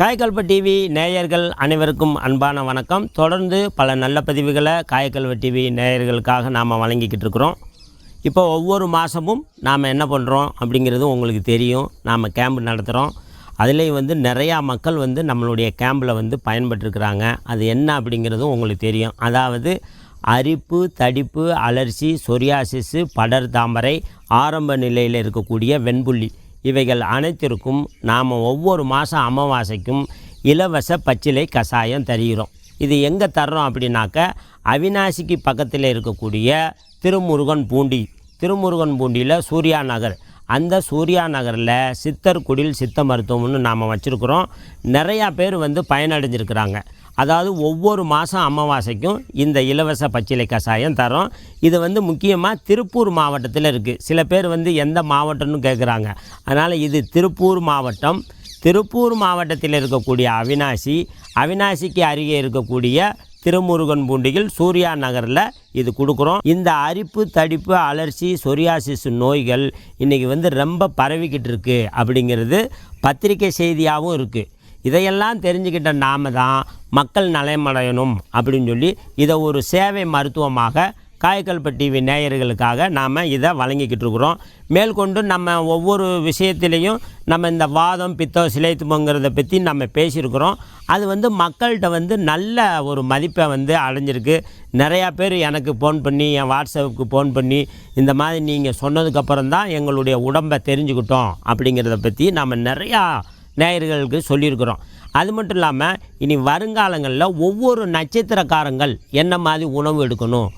காயக்கல்ப TV நேயர்கள் அனைவருக்கும் அன்பான வணக்கம். தொடர்ந்து பல நல்ல பதிவுகளை காயக்கல்வ டிவி நேயர்களுக்காக நாம் வழங்கிக்கிட்டு இருக்கிறோம். இப்போ ஒவ்வொரு மாதமும் நாம் என்ன பண்ணுறோம் அப்படிங்கிறது உங்களுக்கு தெரியும். நாம் கேம்ப் நடத்துகிறோம் அதுலேயும் வந்து நிறையா மக்கள் வந்து நம்மளுடைய கேம்பில் வந்து பயன்பட்டுருக்கிறாங்க அது என்ன அப்படிங்கிறதும் உங்களுக்கு தெரியும். அதாவது அரிப்பு தடிப்பு அலர்ச்சி சொரியாசிஸு படர் தாமரை ஆரம்ப நிலையில் இருக்கக்கூடிய வெண்புள்ளி. இவைகள் அனைத்திற்கும் நாம் ஒவ்வொரு மாதம் அமாவாசைக்கும் இலவச பச்சிலை கஷாயம் தருகிறோம். இது எங்கே தர்றோம் அப்படின்னாக்க அவினாசிக்கு பக்கத்தில் இருக்கக்கூடிய திருமுருகன் பூண்டி. திருமுருகன் பூண்டியில் சூர்யா நகர். அந்த சூர்யா நகரில் சித்தர் குடில் சித்த மருத்துவம்னு நாம் வச்சுருக்குறோம். நிறையா பேர் வந்து பயனடைஞ்சிருக்கிறாங்க. அதாவது ஒவ்வொரு மாதம் அமாவாசைக்கும் இந்த இலவச பச்சிலை கஷாயம் தரோம். இது வந்து முக்கியமாக திருப்பூர் மாவட்டத்தில் இருக்குது சில பேர் வந்து எந்த மாவட்டம்னு கேட்குறாங்க அதனால் இது திருப்பூர் மாவட்டம். திருப்பூர் மாவட்டத்தில் இருக்கக்கூடிய அவினாசி அவினாசிக்கு அருகே இருக்கக்கூடிய திருமுருகன் பூண்டியில் சூர்யா நகரில் இது கொடுக்குறோம். இந்த அரிப்பு தடிப்பு அலர்ச்சி சொரியாசிஸ் நோய்கள் இன்றைக்கி வந்து ரொம்ப பரவிக்கிட்டு இருக்குது அப்படிங்கிறது பத்திரிக்கை செய்தியாகவும் இருக்குது இதையெல்லாம் தெரிஞ்சுக்கிட்ட நாம தான் மக்கள் நலமடையணும் அப்படின்னு சொல்லி இதை ஒரு சேவை மருத்துவமாக காய்கல்பட்டி டிவி நேயர்களுக்காக நாம் இதை வழங்கிக்கிட்டு இருக்கிறோம். மேற்கொண்டு நம்ம ஒவ்வொரு விஷயத்திலையும் நம்ம இந்த வாதம் பித்தம் சிலைத்துமங்கிறத பற்றி நம்ம பேசியிருக்கிறோம். அது வந்து மக்கள்கிட்ட வந்து நல்ல ஒரு மதிப்பை வந்து அடைஞ்சிருக்கு. நிறையா பேர் எனக்கு ஃபோன் பண்ணி என் வாட்ஸ்அப்புக்கு ஃபோன் பண்ணி இந்த மாதிரி நீங்கள் சொன்னதுக்கப்புறம் தான் எங்களுடைய உடம்பை தெரிஞ்சுக்கிட்டோம் அப்படிங்கிறத பற்றி நம்ம நிறையா நேயர்களுக்கு சொல்லியிருக்கிறோம். அது மட்டும் இல்லாமல் இனி வருங்காலங்களில் ஒவ்வொரு நட்சத்திரக்காரங்கள் என்ன மாதிரி உணவு எடுக்கணும்?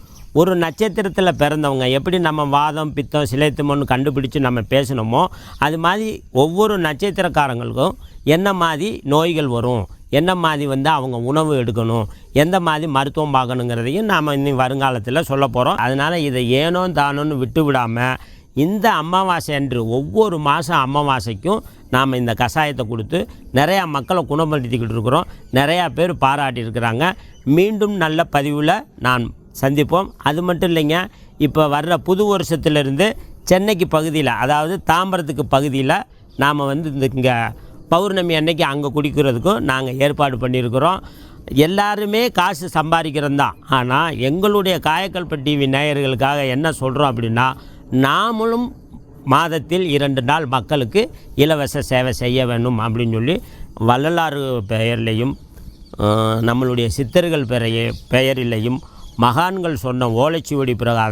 ஒரு நட்சத்திரத்தில் பிறந்தவங்க எப்படி நம்ம வாதம் பித்தம் சிலைத்துமோன்னு கண்டுபிடிச்சு நம்ம பேசணுமோ அது மாதிரி ஒவ்வொரு நட்சத்திரக்காரங்களுக்கும் என்ன மாதிரி நோய்கள் வரும்? என்ன மாதிரி வந்து அவங்க உணவு எடுக்கணும்? எந்த மாதிரி மருத்துவம் பார்க்கணுங்கிறதையும் நாம் இன்னும் வருங்காலத்தில் சொல்ல போகிறோம் அதனால் இதை ஏனோ தானோன்னு விட்டு விடாமல் இந்த அமாவாசை அன்று ஒவ்வொரு மாதம் அமாவாசைக்கும் நாம் இந்த கஷாயத்தை கொடுத்து நிறையா மக்களை குணப்படுத்திக்கிட்டு இருக்கிறோம். நிறையா பேர் பாராட்டியிருக்கிறாங்க மீண்டும் நல்ல பதிவில் நான் சந்திப்போம். அது மட்டும் இல்லைங்க இப்போ வர்ற புது வருஷத்துலேருந்து சென்னைக்கு பகுதியில் அதாவது தாம்பரத்துக்கு பகுதியில் நாம் வந்து இந்த இங்கே பௌர்ணமி அன்னைக்கு அங்கே குடிக்கிறதுக்கும் நாங்கள் ஏற்பாடு பண்ணியிருக்கிறோம். எல்லாருமே காசு சம்பாதிக்கிறோம் தான் ஆனால் எங்களுடைய காயக்கல்பட்டி விநாயகர்களுக்காக என்ன சொல்கிறோம் அப்படின்னா நாமளும் மாதத்தில் இரண்டு நாள் மக்களுக்கு இலவச சேவை செய்ய வேண்டும் அப்படின்னு சொல்லி வள்ளலாறு பெயர்லையும் நம்மளுடைய சித்தர்கள் பெயர் பெயரிலையும் மகான்கள் சொன்ன ஓலைச்சுவடி பிரகாரம்